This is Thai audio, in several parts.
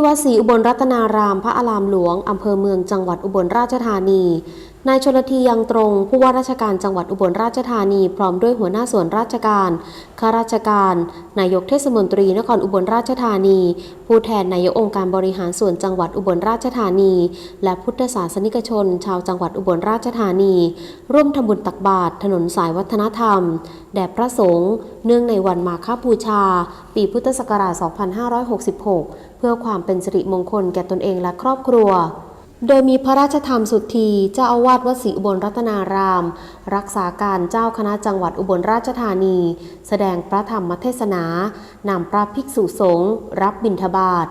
ที่วัดศรีอุบลรัตนาราม พระอารามหลวง อำเภอเมืองจังหวัดอุบลราชธานีนายชลทียังตรง ผู้ว่าราชการจังหวัดอุบลราชธานี พร้อมด้วยหัวหน้าส่วนราชการข้าราชการ นายกเทศมนตรีนครอุบลราชธานี ผู้แทนนายกองค์การบริหารส่วนจังหวัดอุบลราชธานี และพุทธศาสนิกชน ชาวจังหวัดอุบลราชธานี ร่วมทำบุญตักบาตรถนนสายวัฒนธรรม แด่พระสงฆ์เนื่องในวันมาฆบูชา ปีพุทธศักราช 2566 เพื่อความเป็นสิริมงคลแก่ตนเองและครอบครัว โดยมีพระราชธรรมสุทธีเจ้าอาวาสวัดศรีอุบลรัตนาราม รักษาการเจ้าคณะจังหวัดอุบลราชธานี แสดงพระธรรมเทศนานำพระภิกษุสงฆ์รับบิณฑบาต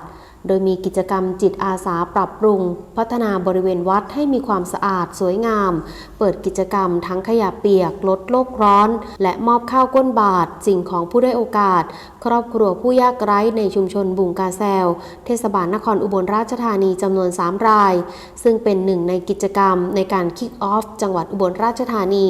โดยมีกิจกรรมจิตอาสาปรับปรุง พัฒนาบริเวณวัดให้มีความสะอาดสวยงาม เปิดกิจกรรมทั้งขยะเปียก ลดโลกร้อน และมอบข้าวก้นบาทสิ่งของผู้ได้โอกาส ครอบครัวผู้ยากไร้ในชุมชนบุงกาแซว เทศบาลนครอุบลราชธานีจำนวน 3 ราย ซึ่งเป็นหนึ่งในกิจกรรมในการคิกออฟจังหวัดอุบลราชธานี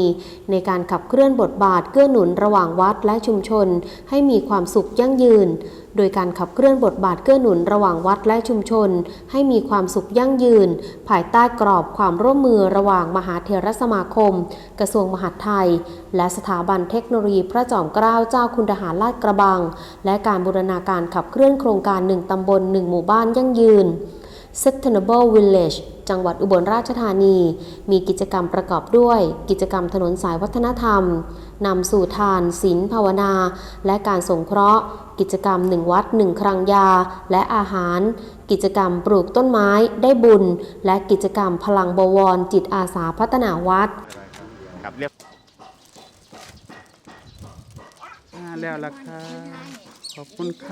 ในการขับเคลื่อนบทบาทเกื้อหนุนระหว่างวัดและชุมชน ให้มีความสุขยั่งยืนโดยการขับเคลื่อนบทบาทเกื้อหนุนระหว่างวัดและชุมชน ให้มีความสุขยั่งยืน ภายใต้กรอบความร่วมมือระหว่างมหาเถรสมาคม กระทรวงมหาดไทย และสถาบันเทคโนโลยีพระจอมเกล้าเจ้าคุณทหารลาดกระบัง และการบูรณาการขับเคลื่อนโครงการหนึ่งตำบลหนึ่งหมู่บ้านยั่งยืน Sustainable Village จังหวัดอุบลราชธานี มีกิจกรรมประกอบด้วย กิจกรรมถนนสายวัฒนธรรม นำสู่ทานศีลภาวนา และการสงเคราะห์ กิจกรรมหนึ่งวัดหนึ่งครังยา และอาหาร กิจกรรมปลูกต้นไม้ได้บุญ และกิจกรรมพลังบวรจิตอาสาพัฒนาวัดครับเรียบอ่าแล้วล่ะครับขอบคุณครับ